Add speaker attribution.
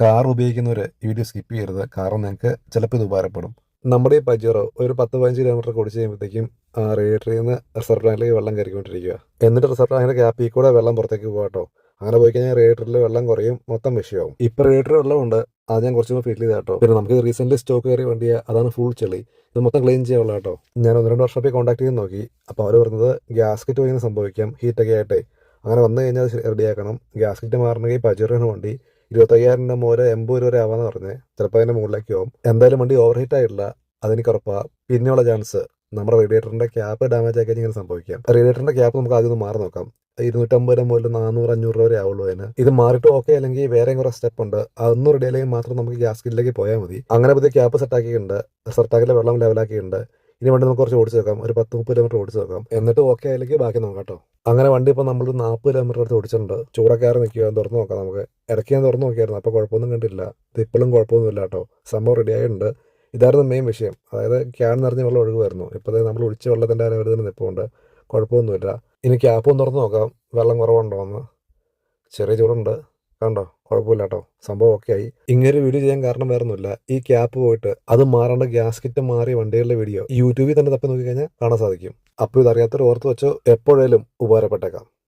Speaker 1: Car ഉപയോഗിക്കുന്നവർ video skip ചെയ്യരുത്. കാരണം നിങ്ങൾക്ക് ചിലപ്പോൾ ഇത് ഉപകാരപ്പെടും. നമ്മുടെ ഈ പജറോ ഒരു പത്ത് പതിനഞ്ച് കിലോമീറ്റർ ഓടിച്ച് കഴിയുമ്പോഴത്തേക്കും റേഡിയേറ്ററിൽ നിന്ന് റിസർവ് ടാങ്കിലേക്ക് വെള്ളം കയറിക്കൊണ്ടിരിക്കുക. എന്നിട്ട് റിസർവ് ടാങ്കിന്റെ ക്യാപ്പിൽ കൂടെ വെള്ളം പുറത്തേക്ക് പോകാട്ടോ അങ്ങനെ പോയി കഴിഞ്ഞാൽ റേഡിയേറ്ററിൽ വെള്ളം കുറയും മൊത്തം വിഷയമാവും ഇപ്പം റേഡിയേറ്റർ വെള്ളമുണ്ട് അത് ഞാൻ കുറച്ചുകൂടെ ഫീൽ ചെയ്ത കേട്ടോ. പിന്നെ നമുക്ക് റീസെന്റ് സ്റ്റോക്ക് കയറി വണ്ടിയ അതാണ് ഫുൾ ചെളി. ഇത് മൊത്തം ക്ലീൻ ചെയ്യാനുള്ള കേട്ടോ. ഞാൻ ഒന്ന് രണ്ട് വർഷം കോൺടാക്ട് ചെയ്ത് നോക്കി. അപ്പോൾ അവർ പറഞ്ഞത് ഗ്യാസ്കറ്റ് പോയി സംഭവിക്കാം ഹീറ്റൊക്കെ ആയിട്ടേ. അങ്ങനെ വന്നു കഴിഞ്ഞാൽ റെഡിയാക്കണം ഗ്യാസ്കറ്റ് മാറണമെങ്കിൽ പജറിന് വണ്ടി. ഇരുപത്തയ്യായിരം രൂപ മുതൽ എൺപത് രൂപ വരെ ആവാന്ന് പറഞ്ഞത് ചിലപ്പോൾ അതിന്റെ മുകളിലേക്ക് പോകും എന്തായാലും വണ്ടി ഓവർ ഹീറ്റ് ആയിട്ടില്ല അതെനിക്ക് ഉറപ്പാണ് പിന്നെയുള്ള ചാൻസ് നമ്മുടെ റേഡിയേറ്ററിന്റെ ക്യാപ്പ് ഡാമേജ് ആക്കി ഇങ്ങനെ സംഭവിക്കാം. റേഡിയേറ്ററിന്റെ ക്യാപ്പ് നമുക്ക് ആദ്യം ഒന്ന് മാറി നോക്കാം. ഇരുന്നൂറ്റമ്പത് മുതൽ നാനൂറ് അഞ്ഞൂറ് രൂപ വരെ ആവുള്ളൂ അതിന്. ഇത് മാറിയിട്ട് ഓക്കെ അല്ലെങ്കിൽ വേറെ കുറെ സ്റ്റെപ്പ് ഉണ്ട്. അതൊന്നും റെഡി അല്ലെങ്കിൽ മാത്രം നമുക്ക് ഗ്യാസ് കിറ്റിലേക്ക് പോയാൽ മതി. അങ്ങനെ പുതിയ ക്യാപ്പ് സെറ്റാക്കിയിട്ടുണ്ട് സെറ്റാക്കിലെ വെള്ളം ലെവലാക്കിയിട്ടുണ്ട് ഇനി വേണ്ടി നമുക്ക് കുറച്ച് ഓടിച്ച് നോക്കാം. ഒരു പത്ത് മുപ്പത് കിലോമീറ്റർ ഓടിച്ച് നോക്കാം. എന്നിട്ട് ഓക്കെ ആയില്ലെങ്കിൽ ബാക്കി നോക്കാം കേട്ടോ. അങ്ങനെ വണ്ടി ഇപ്പോൾ നമ്മൾ നാൽപ്പത് കിലോമീറ്റർ അടുത്ത് ഓടിച്ചിട്ടുണ്ട്. ചൂടക്കാറ് നിൽക്കുക തുറന്ന് നോക്കാം നമുക്ക്. ഇടയ്ക്ക് ഞാൻ തുറന്ന് നോക്കിയായിരുന്നു. അപ്പോൾ കുഴപ്പമൊന്നും കണ്ടില്ല ഇത് ഇപ്പോഴും കുഴപ്പമൊന്നുമില്ല കേട്ടോ. സംഭവം റെഡി ആയിട്ടുണ്ട്. ഇതായിരുന്നു മെയിൻ വിഷയം. അതായത് ക്യാൻ നിറഞ്ഞ വെള്ളം ഒഴുകുമായിരുന്നു. ഇപ്പോൾ നമ്മൾ ഒഴിച്ച വെള്ളത്തിന്റെ അലവരുന്ന നിൽപ്പുണ്ട് കുഴപ്പമൊന്നുമില്ല. ഇനി ക്യാപ്പ് ഒന്ന് തുറന്ന് നോക്കാം. വെള്ളം കുറവുണ്ടോ എന്ന്. ചെറിയ ചൂടുണ്ട്. കണ്ടോ? കുഴപ്പമില്ല കേട്ടോ സംഭവം ഒക്കെ ആയി. ഇങ്ങനെ വീഡിയോ ചെയ്യാൻ കാരണം വരുന്നില്ല ഈ ക്യാപ്പ് പോയിട്ട് അത് മാറേണ്ട ഗ്യാസ് കിറ്റ് മാറിയ വണ്ടികളുടെ വീഡിയോ യൂട്യൂബിൽ തന്നെ തപ്പി നോക്കി കഴിഞ്ഞാൽ കാണാൻ സാധിക്കും. അപ്പോൾ ഇതറിയാത്തവർ ഓർത്ത് വെച്ചോ എപ്പോഴേലും ഉപകാരപ്പെട്ടേക്കാം.